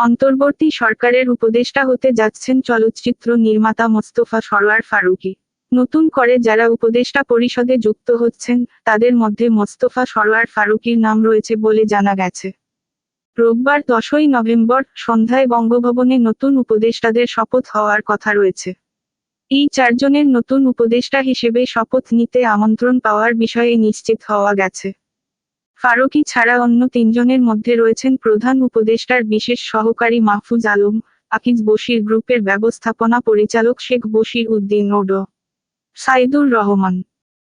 অন্তর্বর্তী সরকারের উপদেষ্টা হতে যাচ্ছেন চলচ্চিত্র নির্মাতা মোস্তফা সরোয়ার ফারুকী। নতুন করে যারা উপদেষ্টা পরিষদে যুক্ত হচ্ছেন, তাদের মধ্যে মোস্তফা সরোয়ার ফারুকীর নাম রয়েছে বলে জানা গেছে। রোববার দশই নভেম্বর সন্ধ্যায় বঙ্গভবনে নতুন উপদেষ্টাদের শপথ হওয়ার কথা রয়েছে। এই চারজনের নতুন উপদেষ্টা হিসেবে শপথ নিতে আমন্ত্রণ পাওয়ার বিষয়ে নিশ্চিত হওয়া গেছে। ফারুকী ছাড়া অন্য তিনজনের মধ্যে রয়েছেন প্রধান উপদেষ্টার বিশেষ সহকারী মাহফুজ আলম, আকিজ বশির গ্রুপের ব্যবস্থাপনা পরিচালক শেখ বশির উদ্দিন ওড সাইদুর রহমান।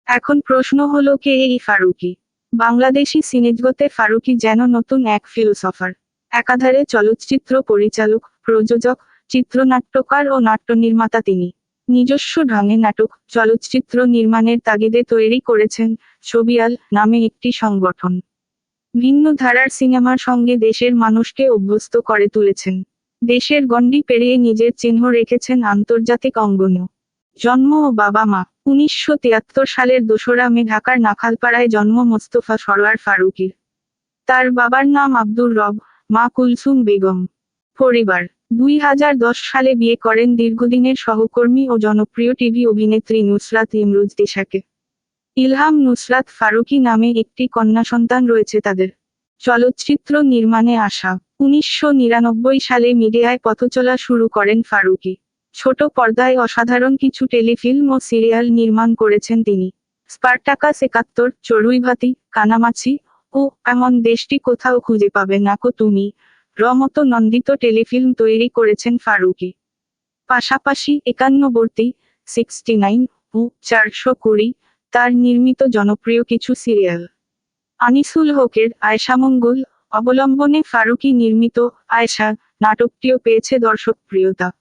এখন প্রশ্ন হলো, কে এই ফারুকী? বাংলাদেশি সিনেজগতে ফারুকী যেন নতুন এক ফিলোসফার। একাধারে চলচ্চিত্র পরিচালক, প্রযোজক, চিত্রনাট্যকার ও নাট্য নির্মাতা তিনি। নিজস্ব ঢঙে নাটক, চলচ্চিত্র নির্মাণের তাগিদে তৈরি করেছেন ছবিয়াল নামে একটি সংগঠন। ভিন্ন ধারার সিনেমার সঙ্গে দেশের মানুষকে অভ্যস্ত করে তুলেছেন। দেশের গণ্ডি পেরিয়ে নিজের চিহ্ন রেখেছেন আন্তর্জাতিক অঙ্গনেও জন্ম ও বাবা মা, উনিশশো তিয়াত্তর সালের দোসরা মে ঢাকার নাখালপাড়ায় জন্ম মোস্তফা সরোয়ার ফারুকীর। তার বাবার নাম আব্দুর রব, মা কুলসুম বেগম। পরিবার দুই হাজার দশ সালে বিয়ে করেন দীর্ঘদিনের সহকর্মী ও জনপ্রিয় টিভি অভিনেত্রী নুসরাত ইমরুজ দেশাকে। ইলহাম নুসরাত ফারুকী নামে একটি কন্যা সন্তান রয়েছে তাদের। চলচ্চিত্র নির্মাণে আসা। উনিশশো নিরানব্বই সালে মিডিয়ায় পথচলা শুরু করেন ফারুকী। ছোট পর্দায় অসাধারণ কিছু টেলিফিল্ম ও সিরিয়াল নির্মাণ করেছেন তিনি। স্পার্টাকাস একাত্তর, চড়ুইভাতি, কানামাছি ও এমন দেশটি কোথাও খুঁজে পাবে না কো তুমি। রমত নন্দিত টেলিফিল্ম তৈরি করেছেন ফারুকী। পাশাপাশি একান্নবর্তী, সিক্সটি নাইন ও চারশো কুড়ি, তার নির্মিত জনপ্রিয় কিছু সিরিয়াল। আনিসুল হকের আয়সামঙ্গল অবলম্বনে ফারুকী নির্মিত আয়সা নাটকটিও পেয়েছে দর্শকপ্রিয়তা।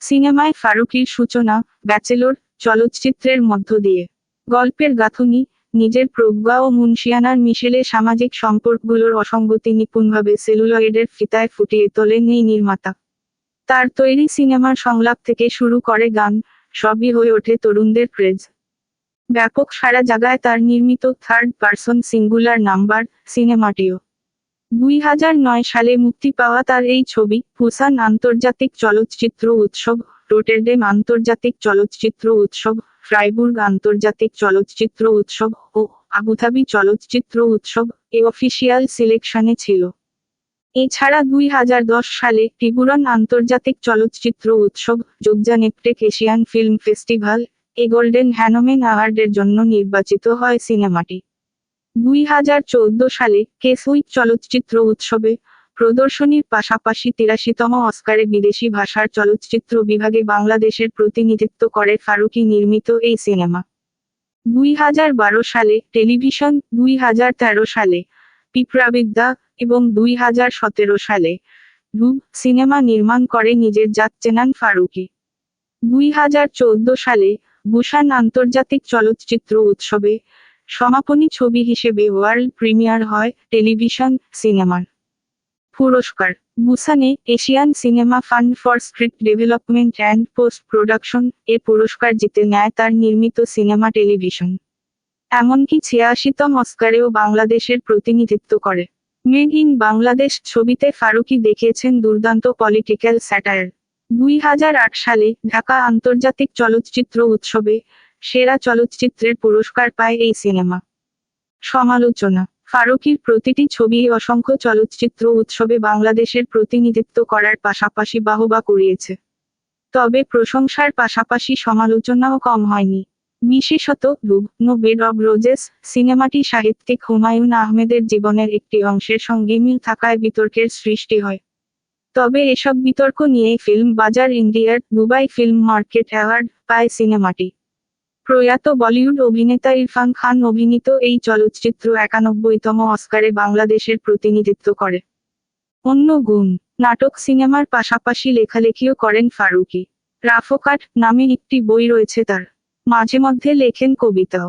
সিনেমায় ফারুকীর সূচনা, ব্যাচেলর, চলচ্চিত্রের মধ্য দিয়ে। গল্পের গাঁথুনি নিজের প্রজ্ঞা ও মুন্সিয়ানার মিশেলে সামাজিক সম্পর্কগুলোর অসঙ্গতি নিপুণভাবে সেলুলয়েডের ফিতায় ফুটিয়ে তোলেন এই নির্মাতা। তার তৈরি সিনেমার সংলাপ থেকে শুরু করে গান, সবই হয়ে ওঠে তরুণদের ক্রেজ। ব্যাপক সারা জায়গায় তার নির্মিত থার্ড পার্সন সিঙ্গুলার নাম্বার সিনেমাটিও। দুই হাজার নয় সালে মুক্তি পাওয়া তার এই ছবি, পুসান আন্তর্জাতিক চলচ্চিত্র উৎসব, রোটেরডেম আন্তর্জাতিক চলচ্চিত্র উৎসব ফ্রাইবুর্গ আন্তর্জাতিক চলচ্চিত্র উৎসব ও আবুধাবি চলচ্চিত্র উৎসব এ অফিসিয়াল সিলেকশনে ছিল। এছাড়া দুই হাজার দশ সালে ত্রিপুরন আন্তর্জাতিক চলচ্চিত্র উৎসব যোগজানেপটেক এশিয়ান ফিল্ম ফেস্টিভ্যাল এ গোল্ডেন হ্যানোমেন অ্যাওয়ার্ডের জন্য নির্বাচিত হয় সিনেমাটি। দুই হাজার চৌদ্দ সালে কেসউইক চলচ্চিত্র উৎসবে প্রদর্শনীর পাশাপাশি তিরাশিতম অস্কারে বিদেশি ভাষার চলচ্চিত্র বিভাগে বাংলাদেশের প্রতিনিধিত্ব করে ফারুকী নির্মিত এই সিনেমা। দুই হাজার বারো সালে টেলিভিশন, দুই হাজার তেরো সালে পিঁপড়াবিদ্যা এবং দুই হাজার সতেরো সালে রূপ সিনেমা নির্মাণ করে নিজের জাত চেনান ফারুকী। দুই সালে বুসান আন্তর্জাতিক চলচ্চিত্র উৎসবে সমাপনী ছবি হিসেবে ওয়ার্ল্ড প্রিমিয়ার হয় টেলিভিশন, সিনেমার। পুরস্কার। বুসানে Asian cinema fund for script development and post production এ পুরস্কার জিতে নেয় তার নির্মিত সিনেমা টেলিভিশন। এমনকি ছিয়াশিতম অস্কারেও বাংলাদেশের প্রতিনিধিত্ব করে। মেড ইন বাংলাদেশ ছবিতে ফারুকী দেখিয়েছেন দুর্দান্ত পলিটিক্যাল স্যাটায়ার। দুই হাজার আট সালে ঢাকা আন্তর্জাতিক চলচ্চিত্র উৎসবে সেরা চলচ্চিত্রের পুরস্কার পায় এই সিনেমা। সমালোচনা ফারুকীর প্রতিটি ছবি অসংখ্য চলচ্চিত্র উৎসবে বাংলাদেশের প্রতিনিধিত্ব করার পাশাপাশি বাহবা কুড়িয়েছে। তবে প্রশংসার পাশাপাশি সমালোচনাও কম হয়নি। বিশেষত রুব বেড অব রোজেস সিনেমাটি সাহিত্যিক হুমায়ুন আহমেদের জীবনের একটি অংশের সঙ্গে মিল থাকায় বিতর্কের সৃষ্টি হয়। তবে এসব বিতর্ক নিয়ে ফিল্ম বাজার ইন্ডিয়ার দুবাই ফিল্ম মার্কেট অ্যাওয়ার্ড পায় সিনেমাটি। প্রয়াত বলিউড অভিনেতা ইরফান খান অভিনীত এই চলচ্চিত্র একানব্বইতম অস্কারে বাংলাদেশের প্রতিনিধিত্ব করে। অন্য গুণ, নাটক সিনেমার পাশাপাশি লেখালেখিও করেন ফারুকি। রাফোকাট নামে একটি বই রয়েছে তার। মাঝে মধ্যে লেখেন কবিতাও।